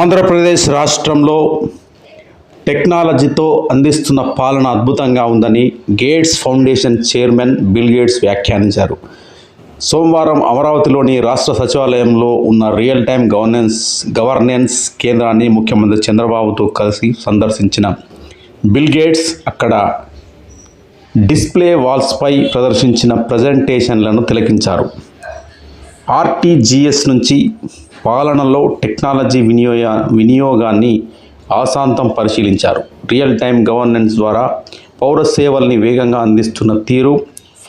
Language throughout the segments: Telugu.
ఆంధ్రప్రదేశ్ రాష్ట్రంలో టెక్నాలజీతో అందిస్తున్న పాలన అద్భుతంగా ఉందని Gates Foundation chairman Bill Gates వ్యాఖ్యానించారు. సోమవారం అమరావతిలోని రాష్ట్ర సచివాలయంలో ఉన్న రియల్ టైమ్ గవర్నెన్స్ గవర్నెన్స్ కేంద్రాన్ని ముఖ్యమంత్రి చంద్రబాబుతో కలిసి సందర్శించిన బిల్ గేట్స్ అక్కడ డిస్ప్లే వాల్స్పై ప్రదర్శించిన ప్రజెంటేషన్లను తిలకించారు. ఆర్టీజీఎస్ నుంచి పాలనలో టెక్నాలజీ వినియోగ వినియోగాన్ని ఆశాంతం పరిశీలించారు. రియల్ టైమ్ గవర్నెన్స్ ద్వారా పౌర సేవల్ని వేగంగా అందిస్తున్న తీరు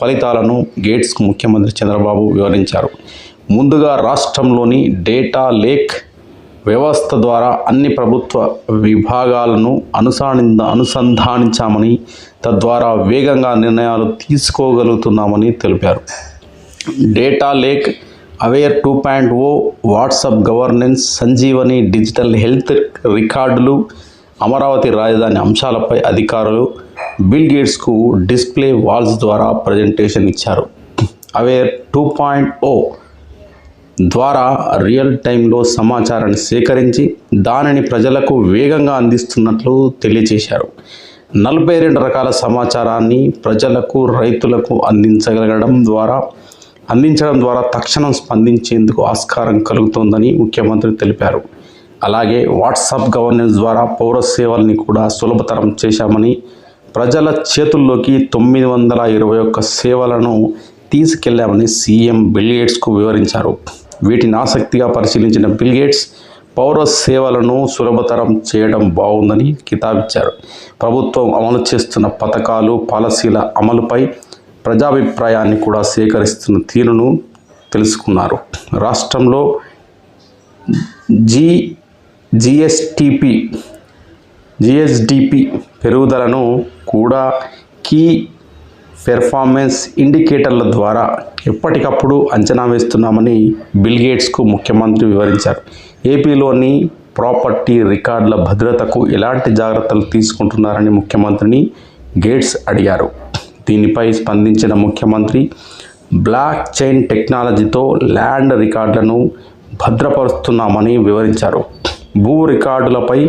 ఫలితాలను గేట్స్కు ముఖ్యమంత్రి చంద్రబాబు వివరించారు. ముందుగా రాష్ట్రంలోని డేటా లేక్ వ్యవస్థ ద్వారా అన్ని ప్రభుత్వ విభాగాలను అనుసాని అనుసంధానించామని తద్వారా వేగంగా నిర్ణయాలు తీసుకోగలుగుతున్నామని తెలిపారు. Data lake aware two point O WhatsApp governance Sanjeevani digital health రికార్డులు అమరావతి రాజధాని అంశాలపై అధికారులు బిల్ గేట్స్కు డిస్ప్లే వాల్స్ ద్వారా ప్రజెంటేషన్ ఇచ్చారు అవేర్ టూ పాయింట్ ఓ ద్వారా రియల్ టైంలో సమాచారాన్ని సేకరించి దానిని ప్రజలకు వేగంగా అందిస్తున్నట్లు తెలియజేశారు నలభై రెండు రకాల సమాచారాన్ని ప్రజలకు రైతులకు అందించగలగడం ద్వారా అందించడం ద్వారా తక్షణం స్పందించేందుకు ఆస్కారం కలుగుతోందని ముఖ్యమంత్రి తెలిపారు. అలాగే వాట్సాప్ గవర్నెన్స్ ద్వారా పౌర సేవల్ని కూడా సులభతరం చేశామని ప్రజల చేతుల్లోకి తొమ్మిది వందల ఇరవై ఒక్క సేవలను తీసుకెళ్ళామని సీఎం బిల్గేట్స్కు వివరించారు. వీటిని ఆసక్తిగా పరిశీలించిన బిల్గేట్స్ పౌర సేవలను సులభతరం చేయడం బాగుందని కితాబిచ్చారు. ప్రభుత్వం అమలు చేస్తున్న పథకాలు పాలసీల అమలుపై ప్రజాభిప్రాయాన్ని కూడా సేకరిస్తున్న తీరును తెలుసుకున్నారు. రాష్ట్రంలో జీ జిఎస్టిపి జిఎస్డిపి పెరుగుదలను కూడా కీ పెర్ఫార్మెన్స్ ఇండికేటర్ల ద్వారా ఎప్పటికప్పుడు అంచనా వేస్తున్నామని బిల్ గేట్స్కు ముఖ్యమంత్రి వివరించారు. ఏపీలోని ప్రాపర్టీ రికార్డుల భద్రతకు ఎలాంటి జాగ్రత్తలు తీసుకుంటున్నారని ముఖ్యమంత్రిని గేట్స్ అడిగారు. దీనిపై స్పందించిన ముఖ్యమంత్రి బ్లాక్ చైన్ టెక్నాలజీతో ల్యాండ్ రికార్డులను భద్రపరుస్తున్నామని వివరించారు. భూ రికార్డులపై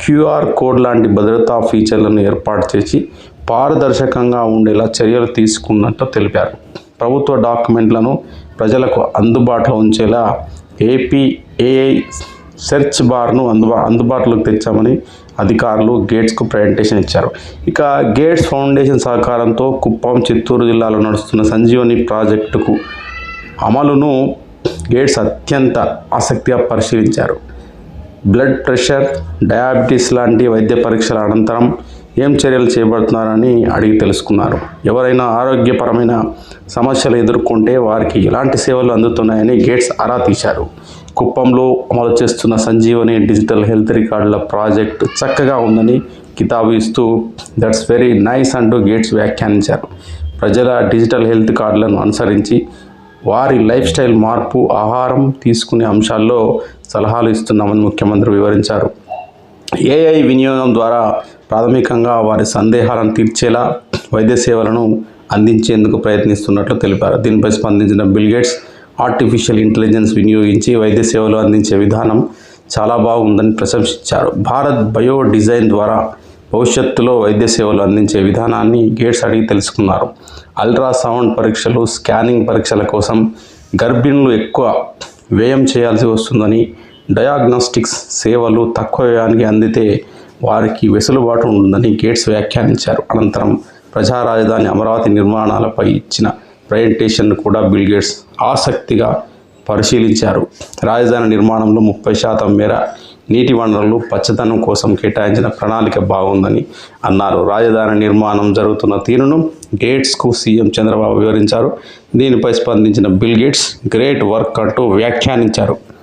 క్యూఆర్ కోడ్ లాంటి భద్రతా ఫీచర్లను ఏర్పాటు చేసి పారదర్శకంగా ఉండేలా చర్యలు తీసుకున్నట్టు తెలిపారు. ప్రభుత్వ డాక్యుమెంట్లను ప్రజలకు అందుబాటులో ఉంచేలా ఏపీఏఐ సెర్చ్ బార్ను అందుబా అందుబాటులోకి తెచ్చామని అధికారులు గేట్స్కు ప్రజెంటేషన్ ఇచ్చారు. ఇక గేట్స్ ఫౌండేషన్ సహకారంతో కుప్పం చిత్తూరు జిల్లాలో నడుస్తున్న సంజీవని ప్రాజెక్టుకు అమలును గేట్స్ అత్యంత ఆసక్తిగా పరిశీలించారు. బ్లడ్ ప్రెషర్ డయాబెటీస్ లాంటి వైద్య పరీక్షల అనంతరం ఏం చర్యలు చేపడుతున్నారని అడిగి తెలుసుకున్నారు. ఎవరైనా ఆరోగ్యపరమైన సమస్యలు ఎదుర్కొంటే వారికి ఎలాంటి సేవలు అందుతున్నాయని గేట్స్ ఆరా తీశారు. కుప్పంలో అమలు చేస్తున్న సంజీవని డిజిటల్ హెల్త్ రికార్డుల ప్రాజెక్ట్ చక్కగా ఉందని కితాబు ఇస్తూ దట్స్ వెరీ నైస్ అంటూ గేట్స్ వ్యాఖ్యానించారు. ప్రజల డిజిటల్ హెల్త్ కార్డులను అనుసరించి వారి లైఫ్ స్టైల్ మార్పు ఆహారం తీసుకునే అంశాల్లో సలహాలు ఇస్తున్నామని ముఖ్యమంత్రి వివరించారు. ఏఐ వినియోగం ద్వారా ప్రాథమికంగా వారి సందేహాలను తీర్చేలా వైద్య సేవలను అందించేందుకు ప్రయత్నిస్తున్నట్లు తెలిపారు. దీనిపై స్పందించిన బిల్గేట్స్ ఆర్టిఫిషియల్ ఇంటెలిజెన్స్ వినియోగించి వైద్య సేవలు అందించే విధానం చాలా బాగుందని ప్రశంసించారు. భారత్ బయో డిజైన్ ద్వారా భవిష్యత్తులో వైద్య సేవలు అందించే విధానాన్ని గేట్స్ అడిగి తెలుసుకున్నారు. అల్ట్రాసౌండ్ పరీక్షలు స్కానింగ్ పరీక్షల కోసం గర్భిణులు ఎక్కువ వ్యయం చేయాల్సి వస్తుందని డయాగ్నోస్టిక్స్ సేవలు తక్కువ వ్యయానికి అందితే వారికి వెసులుబాటు ఉందని గేట్స్ వ్యాఖ్యానించారు. అనంతరం ప్రజా రాజధాని అమరావతి నిర్మాణాలపై ఇచ్చిన ప్రజెంటేషన్ను కూడా బిల్ గేట్స్ ఆసక్తిగా పరిశీలించారు. రాజధాని నిర్మాణంలో ముప్పై శాతం మేర నీటి వనరులు పచ్చదనం కోసం కేటాయించిన ప్రణాళిక బాగుందని అన్నారు. రాజధాని నిర్మాణం జరుగుతున్న తీరును గేట్స్కు సీఎం చంద్రబాబు వివరించారు. దీనిపై స్పందించిన బిల్ గేట్స్ గ్రేట్ వర్క్ అంటూ వ్యాఖ్యానించారు.